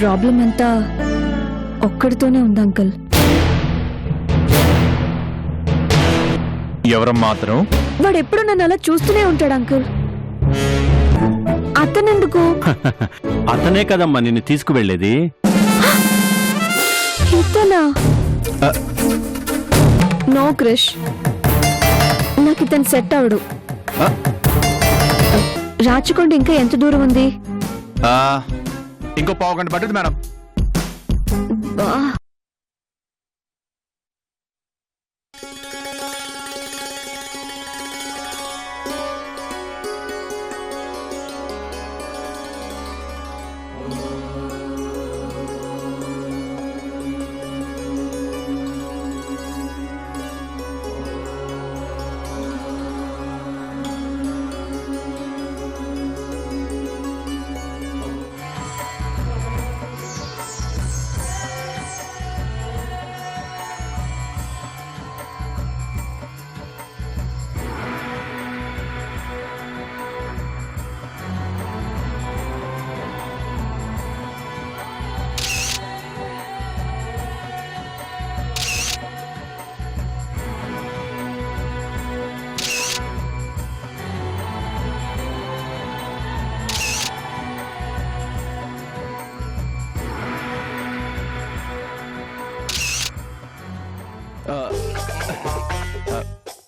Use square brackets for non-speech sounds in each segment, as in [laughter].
Problem అంతా ఒక్కడితోనే ఉంది uncle. ఎవరం మాత్రం వాడు ఎప్పుడు నన్ను అలా చూస్తూనే ఉంటాడు అంకుల్. అతనెందుకు? [laughs] అతనే కదమ్మా నిన్ను తీసుకువెళ్ళేది. ఇతనా. నో క్రిష్. నాకు ఇతను సెట్ అవడు. రాచకొండ ఇంకా ఎంత దూరం ఉంది? ఇంకో పావు గంట పట్టుద్ది మేడం.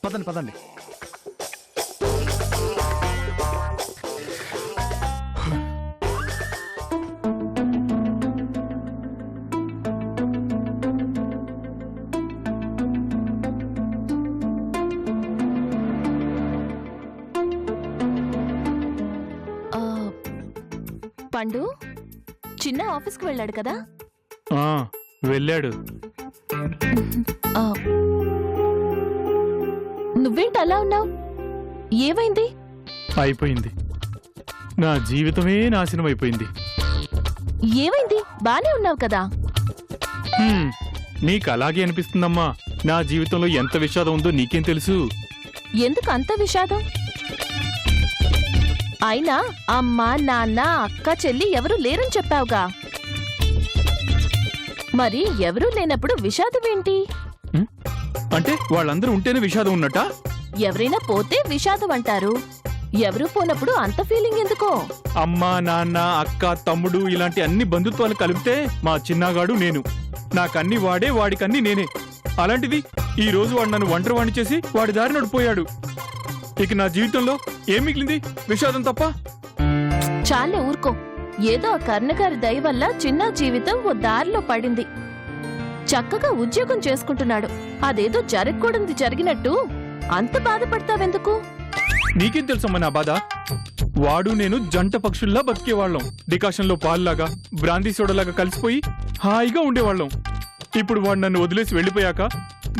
పదండి పదండి. పండు చిన్న ఆఫీస్కి వెళ్ళాడు కదా? ఆ వెళ్ళాడు. అలా ఉన్నావు? ఏమైంది? అయిపోయింది. నా జీవితమే నాశనం అయిపోయింది. ఏమైంది? బానే ఉన్నావు కదా. హ్మ్, నీకు అలాగే అనిపిస్తుందమ్మా. నా జీవితంలో ఎంత విషాదం ఉందో నీకేం తెలుసు? ఎందుకు అంత విషాదం? అయినా అమ్మ నాన్న అక్క చెల్లి ఎవరు లేరని చెప్పావుగా. మరి ఎవరూ లేనప్పుడు విషాదం ఏంటి? అంటే వాళ్ళందరూ ఉంటేనే విషాదం ఉన్నట్టా? ఎవరైనా పోతే విషాదం అంటారు. ఎవరు పోనప్పుడు అంత ఫీలింగ్ ఎందుకో? అమ్మ నాన్న అక్క తమ్ముడు ఇలాంటి అన్ని బంధుత్వాలు కలిపితే మా చిన్నగాడు నేను. నాకన్ని వాడే వాడికన్ని నేనే. అలాంటిది ఈ రోజు వాడు నన్ను ఒంటరి వాణ్ణి చేసి వాడి దారి నడిపోయాడు. ఇక నా జీవితంలో ఏం మిగిలింది? విషాదం తప్ప? చాలే ఊరుకో. ఏదో ఆ కర్ణగారి దయ వల్ల చిన్న జీవితం ఓ దారిలో పడింది. చక్కగా ఉద్యోగం చేసుకుంటున్నాడు. అదేదో జరగకూడదు జరిగినట్టు అంత బాధపడతావెందుకు? నీకేం తెలుసమ్మా నా బాధ? వాడు నేను జంట పక్షుల్లా బతికేవాళ్ళం. డికాషన్లో పాల్లాగా బ్రాందీ సోడలాగా కలిసిపోయి హాయిగా ఉండేవాళ్ళం. ఇప్పుడు వాడు నన్ను వదిలేసి వెళ్ళిపోయాక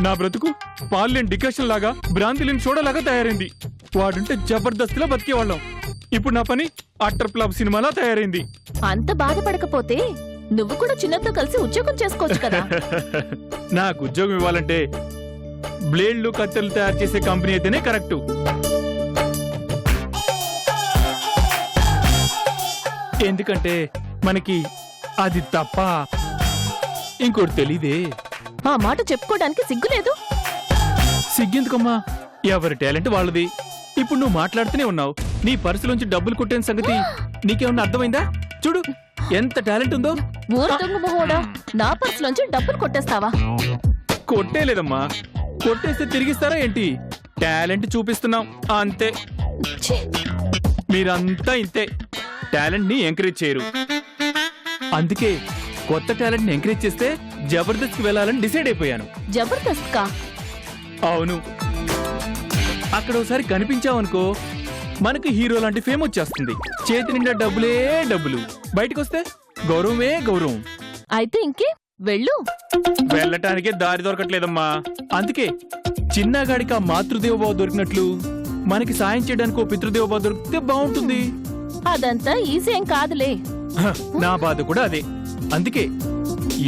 నా బ్రతుకు పాలు లేని డికాషన్ లాగా బ్రాంతి లేని సోడలాగా తయారైంది. వాడుంటే జబర్దస్త్లా బతికేవాళ్ళం. ఇప్పుడు నా పని అట్టర్ ప్లాబ్ సినిమాలా తయారైంది. అంత బాధపడకపోతే నువ్వు కూడా చిన్నతో కలిసి ఉద్యోగం చేసుకోవచ్చు కదా? [laughs] నాకు ఉద్యోగం ఇవ్వాలంటే బ్లేడ్లు కత్తెలు తయారు చేసే కంపెనీ అయితేనే కరెక్ట్. ఎందుకంటే మనకి అది తప్ప ఇంకోటి తెలీదే. ఆ మాట చెప్పుకోవడానికి సిగ్గులేదు సిగ్గెందుకమ్మా? ఎవరి టాలెంట్ వాళ్ళది? ఇప్పుడు నువ్వు మాట్లాడుతూనే ఉన్నావు. నీ పర్సులోంచి డబ్బులు కొట్టిన సంగతి నీకేమన్నా అర్థమైందా? చూడు ఎంత టాలెంట్ ఉందో. ఊరు దొంగ మొహోడా నా పర్సులోంచి డబ్బులు కొట్టేస్తావా? కొట్టేలేదమ్మా కొట్టేస్తే తిరిగిస్తారా ఏంటి? టాలెంట్ చూపిస్తున్నాం అంతే. మీరంతా ఇంతే. టాలెంట్ని ఎంకరేజ్ చేయరు. అందుకే కొత్త టాలెంట్ని ఎంకరేజ్ చేస్తే జబర్దస్త్కి వెళ్ళాలని డిసైడ్ అయిపోయాను. జబర్దస్త్ కా అవును. అక్కడ ఒకసారి కనిపించావనుకో మనకు హీరో లాంటి ఫేమ్ వచ్చేస్తుంది. చేతి నిండా డబ్బులే డబ్బులు. బయటకు వస్తే గౌరవమే గౌరవం. అయితే ఇంకే? వెళ్ళు. వెళ్ళటానికే దారి దొరకట్లేదమ్మా. అందుకే చిన్నగాడికి ఆ మాతృదేవబావ దొరికినట్లు మనకి సాయం చేయడానికి ఓ పితృదేవబావ దొరికితే బాగుంటుంది. అదంతా ఈజీ ఏం కాదులే. హ, నా బాధ కూడా అదే. అందుకే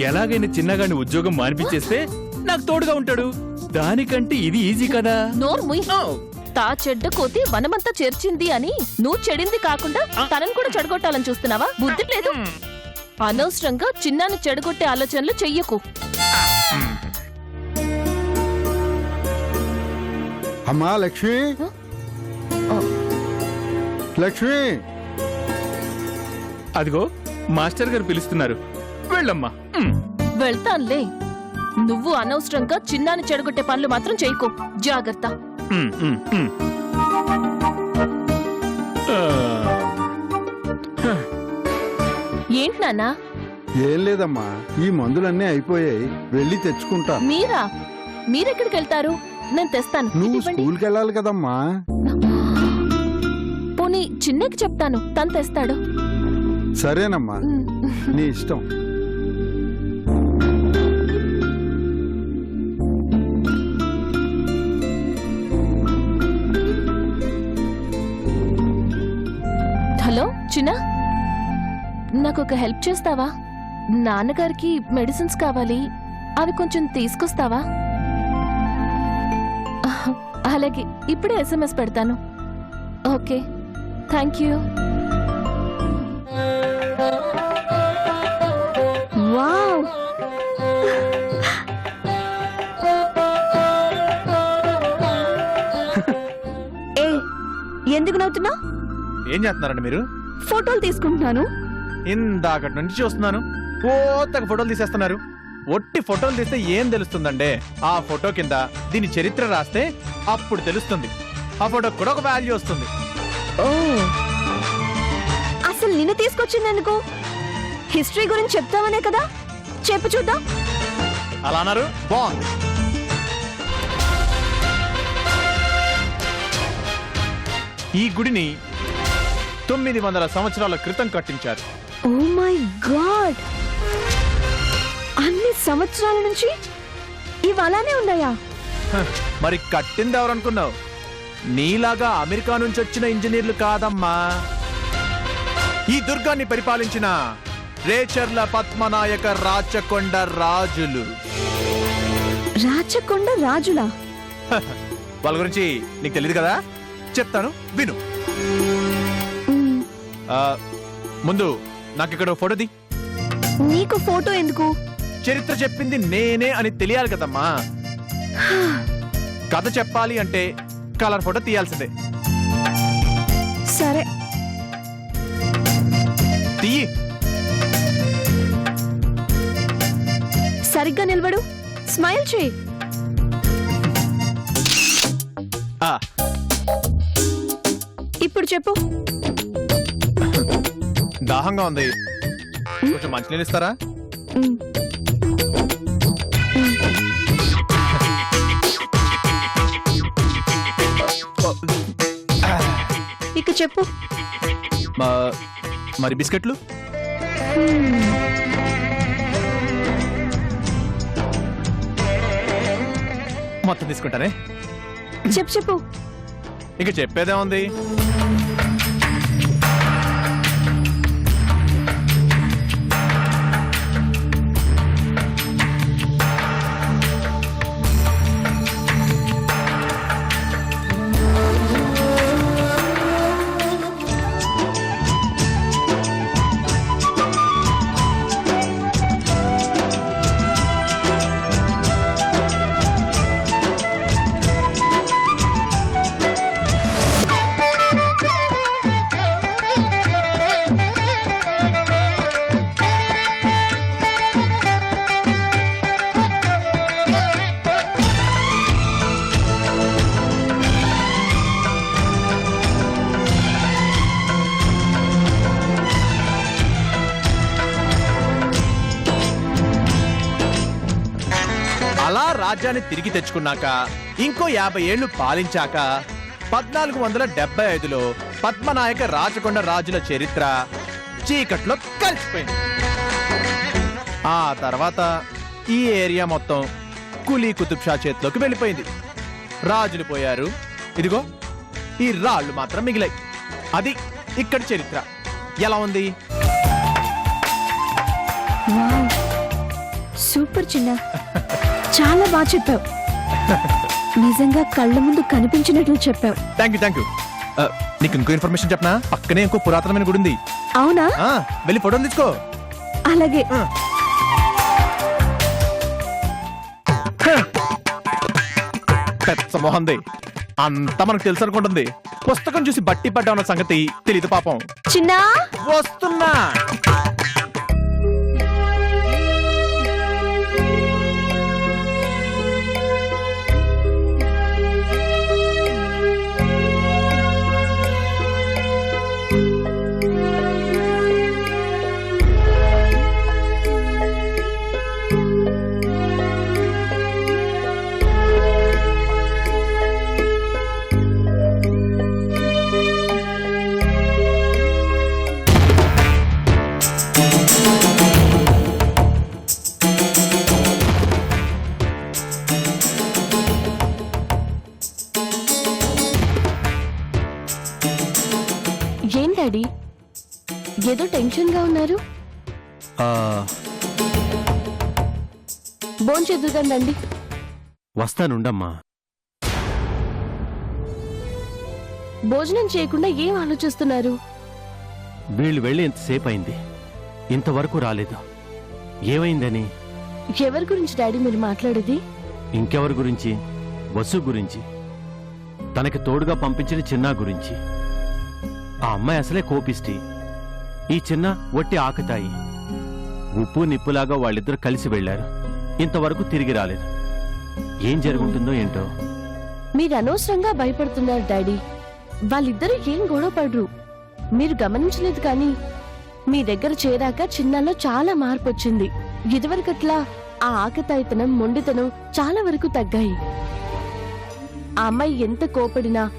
ఎలాగైనా చిన్నగాడిని ఉద్యోగం మానిపించేస్తే నాకు తోడుగా ఉంటాడు. దానికంటే ఇది ఈజీ కదా. నోరు ముయ్. తా చెడ్డ కోతి వనమంతా చేర్చింది అని నువ్వు చెడింది కాకుండా తనని కూడా చెడగొట్టాలని చూస్తున్నావా? బుద్ధి లేదు? అనవసరంగా చిన్నాన్ని చెడగొట్టే ఆలోచనలు చెయ్యకు. అమ్మా లక్ష్మి. లక్ష్మి. అదిగో మాస్టర్ గారు పిలుస్తున్నారు. వెళ్ళమ్మా. వెళ్తాన్లే. నువ్వు అనవసరంగా చిన్నాన్ని చెడగొట్టే పనులు మాత్రం చేయకు జాగ్రత్త. ఏంటి నాన్నా? ఏం లేదమ్మా ఈ మందులన్నీ అయిపోయాయి వెళ్ళి తెచ్చుకుంటా. మీరా? మీరెక్కడికి వెళ్తారు నేను తెస్తాను. నువ్వు. స్కూల్కి వెళ్ళాలి కదమ్మా. పోనీ చిన్నకి చెప్తాను తను తెస్తాడు. సరేనమ్మా. నీ ఇష్టం. నాకు ఒక హెల్ప్ చేస్తావా? నాన్నగారికి మెడిసిన్స్ కావాలి. అవి కొంచెం తీసుకొస్తావా? అలాగే ఇప్పుడే ఎస్ఎంఎస్ పెడతాను. Okay thank you. వావ్! ఏ ఎందుకు నవ్వుతున్నావు? ఏం చేస్తున్నారండి మీరు? ఫోటోలు తీసుకుంటున్నాను. ఇందాకటి నుంచి చూస్తున్నాను. తగ్గ ఫోటోలు తీసేస్తున్నారు. ఒట్టి ఫోటోలు తీస్తే ఏం తెలుస్తుందండి ఆ ఫోటో కింద దీని చరిత్ర రాస్తే అప్పుడు తెలుస్తుంది. ఆ ఫోటోకి కూడా ఒక వాల్యూ వస్తుంది. అసలు నిన్ను తీసుకొచ్చింది ఎందుకు హిస్టరీ గురించి చెప్తావనే కదా? చెప్పు చూద్దాం. అలా అన్నారు. బాగుంది. ఈ గుడిని తొమ్మిది వందల సంవత్సరాల క్రితం కట్టించారు. ఓ మై గాడ్ అన్ని సంవత్సరాల నుంచి ఇవి అలానే ఉన్నాయా? మరి కట్టింది ఎవరనుకున్నావు? నీలాగా అమెరికా నుంచి వచ్చిన ఇంజనీర్లు కాదమ్మా. ఈ దుర్గాన్ని పరిపాలించిన రేచర్ల పద్మనాయక రాచకొండ రాజులు. రాచకొండ రాజులా? వాళ్ళ గురించి నీకు తెలియదు కదా? చెప్తాను విను. ఆ, ముందు నాకు ఇక్కడ ఫోటో ది నీకు ఫోటో ఎందుకు? చరిత్ర చెప్పింది నేనే అని తెలియాలి కదమ్మా. కథ చెప్పాలి అంటే కలర్ ఫోటో తీయాల్సిందే. సరే. తీయి సరిగ్గా నిలబడు. స్మైల్ చేయి. ఆ, ఇప్పుడు చెప్పు. దాహంగా ఉంది. కొంచెం మంచినీళ్ళు ఇస్తారా? ఇక చెప్పు. మరి బిస్కెట్లు? మొత్తం తీసుకుంటానే? చెప్పు చెప్పు. ఇక చెప్పేదే ఉంది రాజ్యాన్ని తిరిగి తెచ్చుకున్నాక ఇంకో యాభై ఏళ్ళు పాలించాక పద్నాలుగు వందల డెబ్బై ఐదులో పద్మనాయక రాచకొండ రాజుల చరిత్ర చీకట్లో కలిసిపోయింది ఆ తర్వాత ఈ ఏరియా మొత్తం కులీ కుతుబ్ షా చేతిలోకి వెళ్ళిపోయింది. రాజులు పోయారు. ఇదిగో ఈ రాళ్ళు మాత్రం మిగిలాయి. అది ఇక్కడ చరిత్ర. ఎలా ఉంది? సూపర్ చిన్న. [laughs] చాలా బాగా చెప్పావు. నిజంగా కళ్ళ ముందు కనిపించినట్లు చెప్పావు. థ్యాంక్ యూ థ్యాంక్ యూ నీకు ఇంకో ఇన్ఫర్మేషన్ చెప్పనా? పక్కనే ఇంకో పురాతనమైన గుడి ఉంది. అవునా? ఆ, వెళ్ళి ఫోటోలు తీసుకో. అలాగే. పెద్ద మొహంది అంతా మనకు తెలుసు అనుకుంటుంది. పుస్తకం చూసి బట్టి పడ్డా ఉన్న సంగతి తెలియదు పాపం. చిన్నా? వస్తున్నా. ఏదో టెన్షన్గా ఉన్నారు? ఆ, భోంచేద్దుదండి వస్తానుండమ్మా. భోజనం చేయకుండా ఏం ఆలోచిస్తున్నారు? వీళ్ళు వెళ్ళి ఎంతసేపు అయింది ఇంతవరకు రాలేదు. ఏమైందని? ఎవరి గురించి డాడీ మీరు మాట్లాడేది? ఇంకెవరి గురించి? వసు గురించి. తనకి తోడుగా పంపించిన చిన్న గురించి. ఆ అమ్మాయి అసలే కోపిష్టి. ఈ చిన్న వట్టి ఆకతాయి. ఉప్పు నిప్పులాగా వాళ్ళిద్దరు కలిసి వెళ్ళారు ఇంతవరకు తిరిగి రాలేదు. ఏం జరుగుతుందో ఏంటో? మీరు అనవసరంగా భయపడుతున్నారు డాడీ. వాళ్ళిద్దరూ ఏం గొడవ పడరు. మీరు గమనించలేదు కానీ మీ దగ్గర చేరాక చిన్నలో చాలా మార్పు వచ్చింది ఇదివరకట్లా ఆ ఆకతాయితనం మొండితనం చాలా వరకు తగ్గాయి. ఆ అమ్మాయి ఎంత కోపడినా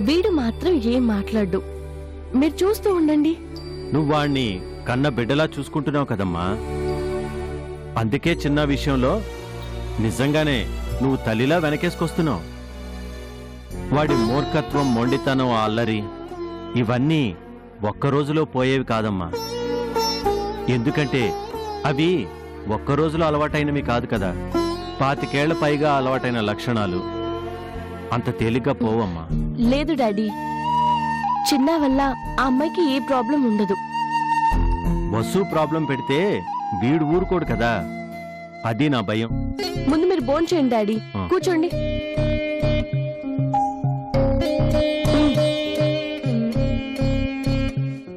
వీడు మాత్రం ఏం మాట్లాడు మీరు చూస్తూ ఉండండి. నువ్వు వాణ్ణి కన్న బిడ్డలా చూసుకుంటున్నావు కదమ్మా. అందుకే చిన్న విషయంలో నిజంగానే నువ్వు తల్లిలా వెనకేసుకొస్తున్నావు. వాడి మూర్ఖత్వం మొండితనం అల్లరి ఇవన్నీ ఒక్క రోజులో పోయేవి కాదమ్మా. ఎందుకంటే అవి ఒక్క రోజులో అలవాటైనవి కాదు కదా. పాతికేళ్ళ పైగా అలవాటైన లక్షణాలు. అంత తేలిగ్గా పోవమ్మా. లేదు డాడీ. చిన్న వల్ల ఆ అమ్మాయికి ఏ ప్రాబ్లం ఉండదు. వసు ప్రాబ్లం పెడితే వీడు ఊరుకోడు కదా. అది నా భయం. ముందు మీరు బోన్ చేయండి డాడీ. ఆ. కూర్చోండి.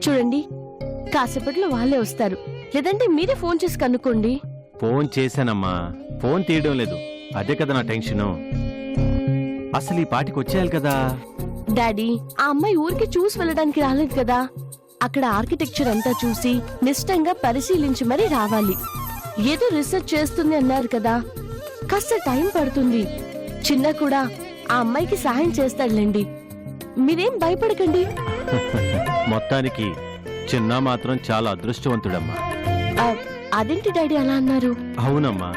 చూడండి కాసేపట్లో వాళ్ళే వస్తారు. లేదంటే మీరే ఫోన్ చేసి కనుక్కోండి. ఫోన్ చేశానమ్మా. ఫోన్ తీయడం లేదు. అదే కదా నా టెన్షను. అసలు ఈ పాటికి వచ్చేయాలి కదా. డాడీ ఆ అమ్మాయి ఊరికి చూసి వెళ్ళడానికి రాలేదు కదా. అక్కడ ఆర్కిటెక్చర్ అంతా చూసి నిష్టంగా పరిశీలించి మరీ రావాలి. ఏదో రీసెర్చ్ చేస్తుంది అన్నారు కదా. కాస్త టైం పడుతుంది. చిన్న కూడా ఆ అమ్మాయికి సహాయం చేస్తాడులేండి. మీరేం భయపడకండి. మొత్తానికి చిన్న మాత్రం చాలా అదృష్టవంతుడమ్మా. అదేంటి డాడీ అలా అన్నారు? అవునమ్మా.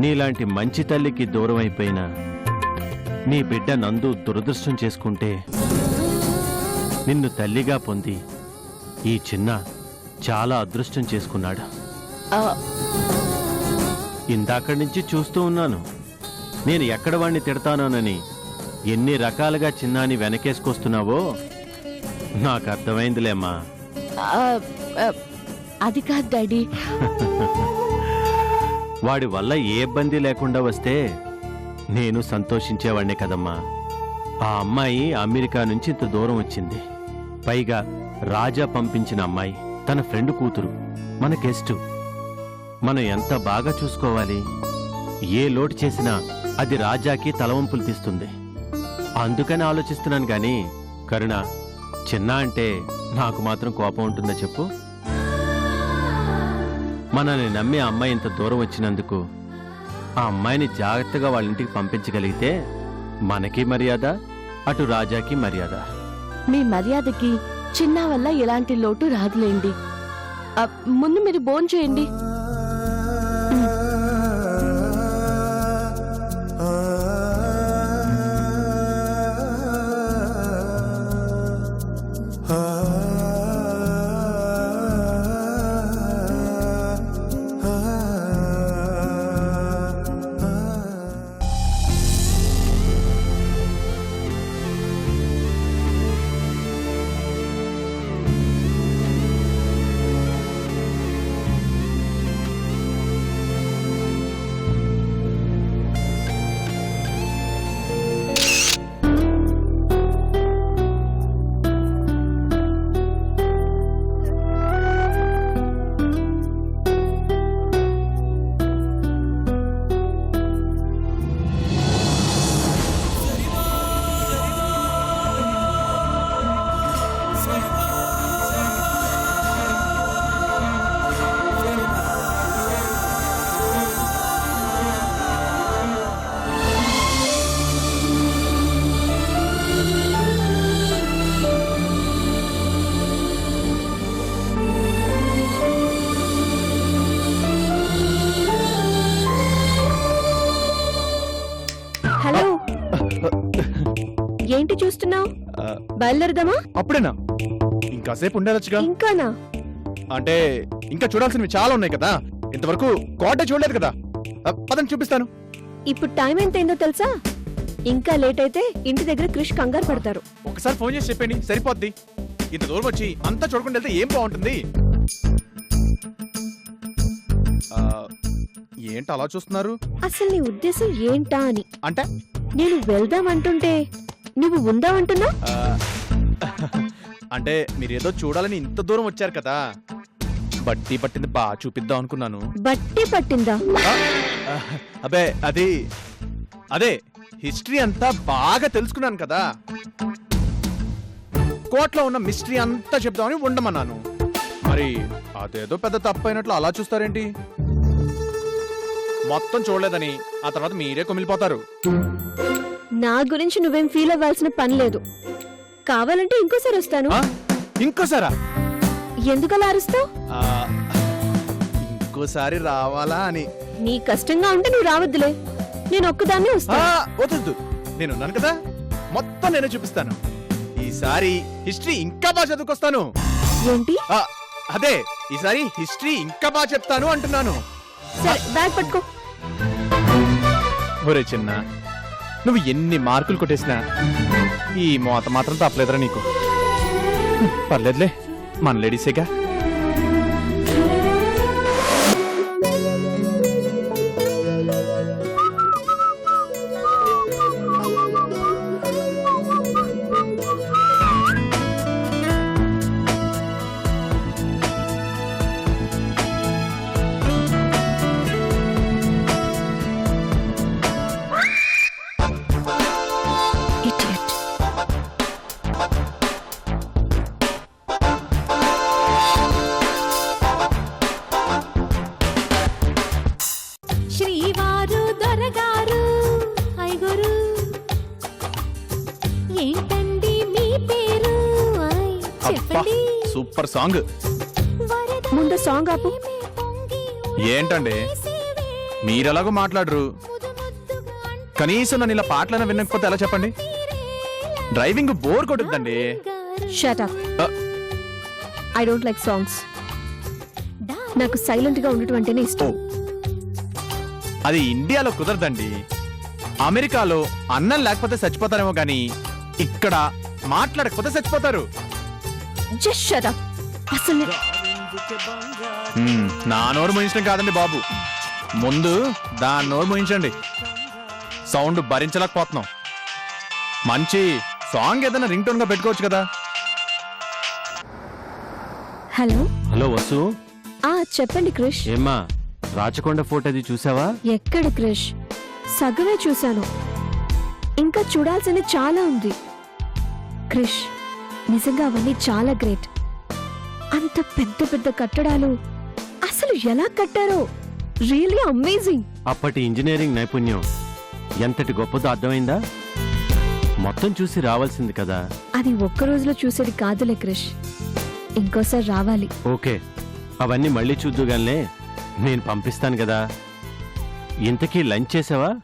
నీలాంటి మంచి తల్లికి దూరం అయిపోయిన నీ బిడ్డ నందు దురదృష్టం చేసుకుంటే నిన్ను తల్లిగా పొంది ఈ చిన్న చాలా అదృష్టం చేసుకున్నాడు. ఇందాకడి నుంచి చూస్తూ ఉన్నాను. నేను ఎక్కడ వాణ్ణి తిడతానోనని ఎన్ని రకాలుగా చిన్నాని వెనకేసుకొస్తున్నావో నాకు అర్థమైందిలేమ్మా అది కాదు డాడీ. [laughs] వాడి వల్ల ఏ ఇబ్బంది లేకుండా వస్తే నేను సంతోషించేవాడినే కదమ్మా. ఆ అమ్మాయి అమెరికా నుంచి ఇంత దూరం వచ్చింది. పైగా రాజా పంపించిన అమ్మాయి తన ఫ్రెండ్ కూతురు మన గెస్టు. మనం ఎంత బాగా చూసుకోవాలి? ఏ లోటు చేసినా అది రాజాకి తలవంపులు తీస్తుంది. అందుకని ఆలోచిస్తున్నాను గాని కరుణ చిన్న అంటే నాకు మాత్రం కోపం ఉంటుందా చెప్పు? మనల్ని నమ్మి అమ్మాయి ఇంత దూరం వచ్చినందుకు ఆ అమ్మాయిని జాగ్రత్తగా వాళ్ళ ఇంటికి పంపించగలిగితే మనకి మర్యాద అటు రాజాకి మర్యాద. మీ మర్యాదకి చిన్న వల్ల ఎలాంటి లోటు రాదులేండి. ఆ, ముందు మీరు బోన్ చేయండి. బయలుదేరదామా? అప్పుడేనా? ఇంకాసేపు ఉండేదచ్చుగా ఇంకానా? అంటే ఇంకా చూడాల్సినవి చాలా ఉన్నాయి కదా. ఇంతవరకు కోట చూడలేదు కదా. ఆ, పదండి చూపిస్తాను. ఇప్పుడు టైం ఎంత అయిందో తెలుసా? ఇంకా లేట్ అయితే ఇంటి దగ్గర క్రిష్ కంగారు పడతారు. ఒకసారి ఫోన్ చేసి చెప్పండి సరిపోద్ది. ఇంత దూరం వచ్చి అంతా చూడకుండా వెళ్తే ఏం బాగుంటుంది? ఏంటి అలా చూస్తున్నారు? అసలు నీ ఉద్దేశం ఏంటా అని. అంటే? నేను వెళ్దాం అంటుంటే నువ్వు ఉందామంటున్నా ఆ, అంటే మీరేదో చూడాలని ఇంత దూరం వచ్చారు కదా. బట్టి పట్టింది బాగా చూపిద్దాం అనుకున్నాను. బట్టి పట్టిందా? అబే అది అదే హిస్టరీ అంతా బాగా తెలుసుకున్నాను కదా. కోట్లో ఉన్న మిస్టరీ అంతా చెప్దామని ఉండమన్నాను. మరి అదేదో పెద్ద తప్పు అయినట్లు అలా చూస్తారేంటి? మొత్తం చూడలేదని ఆ తర్వాత మీరే కుమిలిపోతారు. నా గురించి నువ్వేం ఫీల్ అవ్వాల్సిన పని లేదు. కావాలంటే ఇంకోసారి వస్తాను. ఆ? ఇంకోసారా? ఎందుకలా అరుస్తావు? ఆ, ఇంకోసారి రావాలా అని. నీ కష్టంగా ఉంటే నువ్వు రావద్దులే. నేను ఒక్కదాన్నే ఆ, వస్తా. వద్దు నేనున్నాను కదా? మొత్తం నేనే చూపిస్తాను. ఈసారి హిస్టరీ ఇంకా బాగా చదువుకొస్తాను. ఏంటి? ఆ, అదే ఈసారి హిస్టరీ ఇంకా బాగా చెప్తాను అంటున్నాను. సరే బ్యాగ్ పట్టుకో. ఒరే చిన్న నువ్వు ఎన్ని మార్కులు కొట్టేసినా ఈ మోత మాత్రం తప్పలేదురా నీకు. పర్లేదులే మన లేడీసేగా. Super song. ముందు సాంగ్ ఆపు. ఏంటండి? మీరెలాగో మాట్లాడరు. కనీసం నన్ను ఇలా పాటలైనా వినకపోతే ఎలా చెప్పండి? డ్రైవింగ్ బోర్ కొట్టుద్దండి. అంటారు shut up. I don't like songs నాకు సైలెంట్గా ఉండటం అంటేనే ఇష్టం. అది ఇండియాలో కుదరదండి. అమెరికాలో అన్నం లేకపోతే చచ్చిపోతారేమో కానీ ఇక్కడ మాట్లాడకపోతే చచ్చిపోతారు. జస్ట్ షట్ అప్ అసలు నే- నోరు మోయించడం కాదండి బాబు. ముందు దాని నోరు మోయించండి. సౌండ్ భరించలేకపోతున్నాం. మంచి సాంగ్ ఏదైనా రింగ్ టోన్గా పెట్టుకోవచ్చు కదా. హలో? హలో వసు. ఆ చెప్పండి క్రిష్. ఏమ్మా రాచకొండ ఫోర్ట్ అది చూసావా? ఎక్కడ క్రిష్? సగమే చూశాను. ఇంకా చూడాల్సింది చాలా ఉంది. క్రిష్ నిజంగా అవన్నీ చాలా గ్రేట్. అంత పెద్ద పెద్ద కట్టడాలు అసలు ఎలా కట్టారో? రియల్లీ అమేజింగ్ అప్పటి ఇంజనీరింగ్ నైపుణ్యం ఎంతటి గొప్పదో అర్థమైందా? మొత్తం చూసి రావాల్సింది కదా. అది ఒక్క రోజులో చూసేది కాదులే క్రిష్. ఇంకోసారి రావాలి. ఓకే. అవన్నీ మళ్ళీ చూద్దుగానే నేను పంపిస్తాను కదా. ఇంతకీ లంచ్ చేసావా?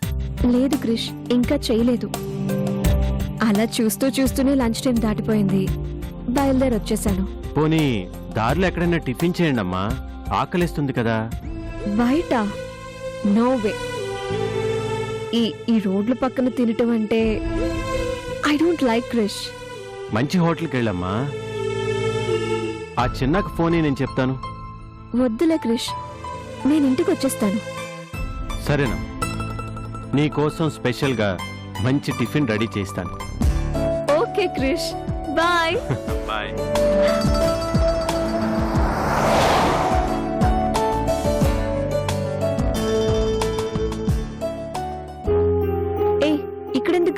లేదు క్రిష్ ఇంకా చేయలేదు. అలా చూస్తూ చూస్తూనే లంచ్ టైం దాటిపోయింది. బయలుదేరి వచ్చేసాను పోనీ దారిలో ఎక్కడైనా టిఫిన్ చేయండి అమ్మా. ఆకలిస్తుంది కదా. బయట? No way. ఈ ఈ రోడ్ల పక్కన తినటం అంటే ఐ డోంట్ లైక్ క్రిష్. మంచి హోటల్కి వెళ్ళమ్మా. ఆ చిన్నకు ఫోన్ నేను చెప్తాను. వద్దులే క్రిష్. నేను ఇంటికి వచ్చేస్తాను. సరేనా. నీ కోసం స్పెషల్గా మంచి టిఫిన్ రెడీ చేస్తాను. ఓకే క్రిష్. బాయ్. [laughs] బాయ్.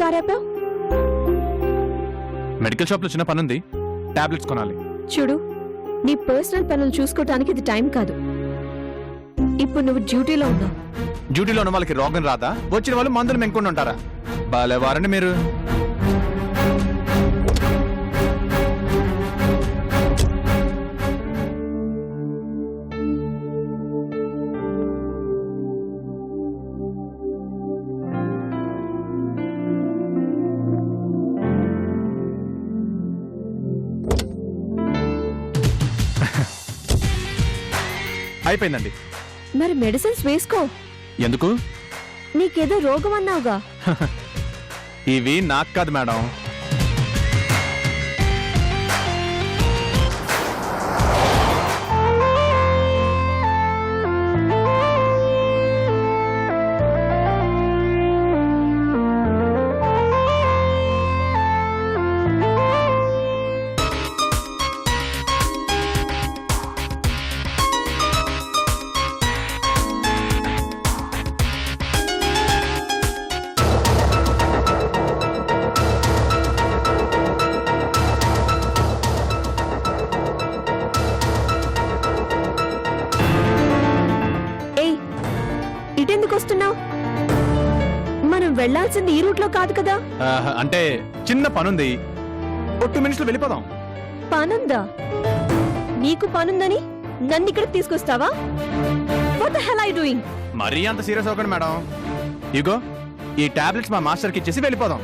కారాపావు మెడికల్ షాప్లో చిన్న పని ఉంది టాబ్లెట్స్ కొనాలి. చూడు నీ పర్సనల్ పనులు చూసుకోవటానికి ఇది టైం కాదు. ఇప్పుడు నువ్వు డ్యూటీలో ఉన్నావు. డ్యూటీలో ఉన్న వాళ్ళకి రోగం రాదా? వచ్చిన వాళ్ళు మందులు మెంకుండా ఉంటారా? బాలేవారండి మీరు. అయిపోయిందండి. మరి మెడిసిన్స్ వేసుకో. ఎందుకు? నీకేదో రోగం అన్నావుగా. [laughs] ఇవి నాకు కాదు మేడం. అంటే చిన్న పనుంది. ఒక టూ మినిట్స్లో వెళ్ళిపోదాం. పనుందా? నీకు పనుందని నన్ను ఇక్కడికి తీసుకొస్తావా? What the hell I doing మరీ అంత సీరియస్ అవ్వకండి మేడం. ఇగో ఈ టాబ్లెట్స్ మా మాస్టర్కి ఇచ్చేసి వెళ్ళిపోదాం.